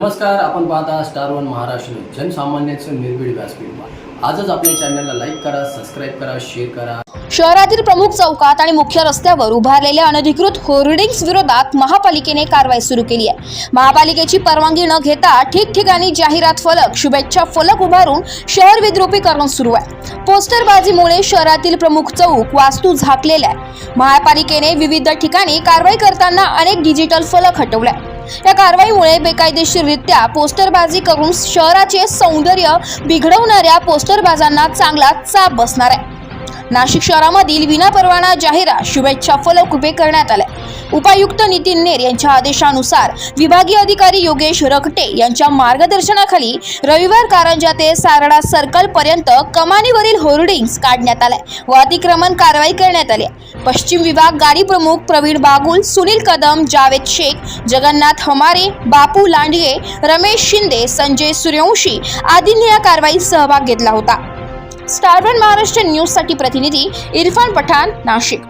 नमस्कार आपण पाहता स्टार वन महाराष्ट्र न्यूज. जनसामान्यांचं निर्भीड व्यासपीठ. आजच आपल्या चॅनलला लाईक करा सबस्क्राईब करा शेअर करा. शहरातील प्रमुख चौकात आणि मुख्य रस्त्यावर उभारलेल्या अनधिकृत होर्डिंग्स विरोधात महापालिकेने कारवाई सुरू केली आहे. महापालिकेची परवानगी न घेता ठिकठिकाणी जाहिरात फलक शुभेच्छा फलक उभारून शहर विद्रुपीकरण सुरू आहे. पोस्टरबाजीमुळे शहरातील प्रमुख चौक वास्तू झाकलेल्या आहे. महापालिकेने विविध ठिकाणी कारवाई करताना अनेक डिजिटल फलक हटवले या कारवाईमुळे बेकायदेशीररित्या पोस्टरबाजी करून शहराचे सौंदर्य बिघडवणाऱ्या पोस्टरबाजांना चांगला चाप बसणार आहे. नाशिक शहरामधील विनापरवाना जाहिरात शुभेच्छा फलक उभे करण्यात आले उपायुक्त नितीन नेर यांच्या आदेशानुसार विभागीय अधिकारी योगेश रकटे यांच्या मार्गदर्शनाखाली रविवार कारंजा ते सारडा सर्कल पर्यंत कमानीवरील होर्डिंग्स काढण्यात आले व अतिक्रमण कारवाई करण्यात आली. पश्चिम विभाग गाडी प्रमुख प्रवीण बागुल सुनील कदम जावेद शेख जगन्नाथ हमारे बापू लांडगे रमेश शिंदे संजय सूर्यवंशी आदींनी या कारवाईत सहभाग घेतला होता. स्टार वन महाराष्ट्र न्यूजसाठी प्रतिनिधी इरफान पठाण नाशिक.